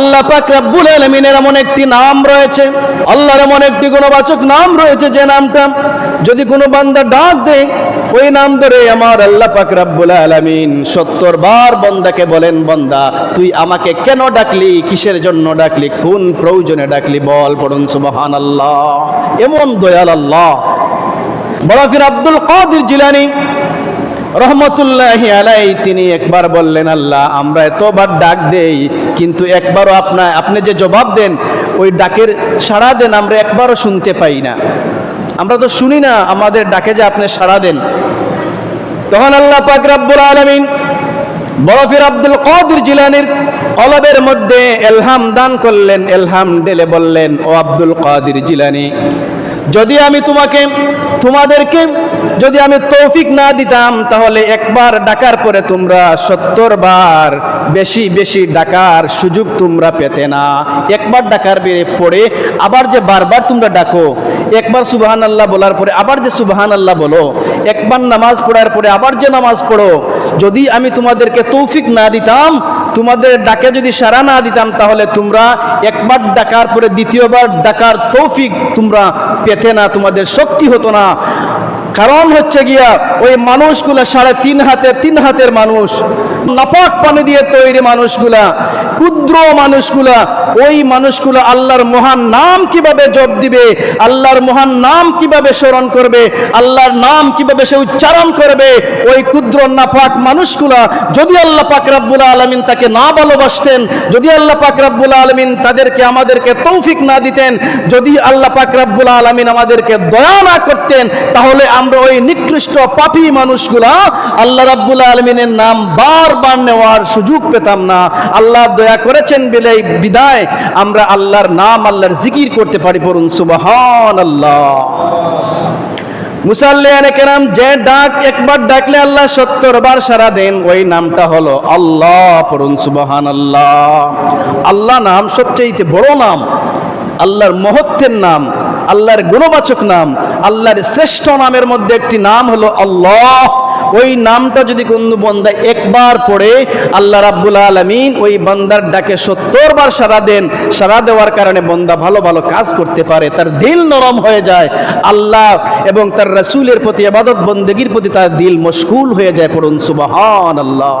আল্লাহ পাক রব্বুল আলমিনের এমন একটি নাম রয়েছে, আল্লাহর এমন একটি গুণবাচক নাম রয়েছে যে নামটা। যদি কোনো বান্দা ডাক দেয়, ওই নাম ধরে আমার আল্লাহ পাক রব্বুল আলামিন সত্তর বার বন্দাকে বলেন, বন্দা, তুই আমাকে কেন ডাকলি? কিসের জন্য ডাকলি? কোন প্রয়োজনে ডাকলি? বল পড়ুন সুবহান আল্লাহ এমন দয়াল আল্লাহ। বড়ফির আব্দুল কাদির জিলানি রহমতুল্লাহি আলাই তিনি একবার বললেন, আল্লাহ, আমরা এতবার ডাক দেই, কিন্তু একবারও আপনার আপনি যে জবাব দেন, ওই ডাকের সাড়া দেন, আমরা একবারও শুনতে পাই না। আমরা তো শুনি না, আমাদের ডাকে যে আপনি সাড়া দেন। তখন আল্লাহ পাক রাব্বুল আলামিন বরফির আব্দুল কাদির জিলানির কলবের মধ্যে এলহাম দান করলেন, এলহাম ডেলে বললেন, ও আব্দুল কাদির জিলানি যদি আমি তোমাকে, তোমাদেরকে যদি আমি তৌফিক না দিতাম, তাহলে একবার ডাকার পরে তোমরা সত্তর বার বেশি বেশি ডাকার সুযোগ তোমরা পেতে না। একবার ডাকার বেড়ে পড়ে, আবার যে বারবার তোমরা ডাকো, একবার সুবাহান আল্লাহ বলার পরে, আবার যে সুবাহান আল্লাহ বলো, একবার নামাজ পড়ার পরে আবার যে নামাজ পড়ো, যদি আমি তোমাদেরকে তৌফিক না দিতাম তোমাদের ডাকে যদি সারা না দিতাম, তাহলে তোমরা একবার ডাকার পরে দ্বিতীয়বার ডাকার তৌফিক তোমরা পেতে না, তোমাদের শক্তি হতো না। কারণ হচ্ছে গিয়া, ওই মানুষগুলো সাড়ে তিন হাতের তিন হাতের মানুষ। নাপাক পানি দিয়ে তৈরি মানুষগুলা, ক্ষুদ্র মানুষগুলা, ওই মানুষগুলো আল্লাহর মহান নাম কীভাবে জপ দিবে, আল্লাহর মহান নাম কীভাবে স্মরণ করবে, আল্লাহর নাম কীভাবে সে উচ্চারণ করবে, ওই ক্ষুদ্র নাপাক মানুষগুলা যদি আল্লাহ পাক রাব্বুল আলমিন তাকে না ভালোবাসতেন, যদি আল্লাহ পাক রাব্বুল আলমিন তাদেরকে আমাদেরকে তৌফিক না দিতেন, যদি আল্লাহ পাক রাব্বুল আলমিন আমাদেরকে দয়া না করতেন, তাহলে আমরা ওই নিকৃষ্ট পাপী মানুষগুলা আল্লাহ রাব্বুল আলমিনের নাম বারবার নেওয়ার সুযোগ পেতাম না। আল্লাহ দয়া করেছেন বিলাই বিদায়। আমরা আল্লাহর নাম, আল্লাহর জিকির করতে পারি পড়ুন সুবহান আল্লাহ কেরাম, যে ডাক একবার ডাকলে আল্লাহ সত্তর বার সারা দেন, ওই নামটা হলো আল্লাহ পড়ুন সুবহান আল্লাহ আল্লাহ নাম বড় নাম, আল্লাহর মহত্বের নাম, আল্লাহর গুণবাচক নাম, আল্লাহর শ্রেষ্ঠ নামের মধ্যে একটি নাম হলো আল্লাহ। ওই নামটা যদি কোনো বন্দা একবার পড়ে, আল্লাহ রাব্বুল আলমিন ওই বান্দার ডাকে সত্তর বার সারা দেন। সারা দেওয়ার কারণে বন্দা ভালো ভালো কাজ করতে পারে, তার দিল নরম হয়ে যায়। আল্লাহ এবং তার রসুলের প্রতি আবাদত বন্দেগীর প্রতি তার দিল মশগুল হয়ে যায় পড়ুন সুবাহান আল্লাহ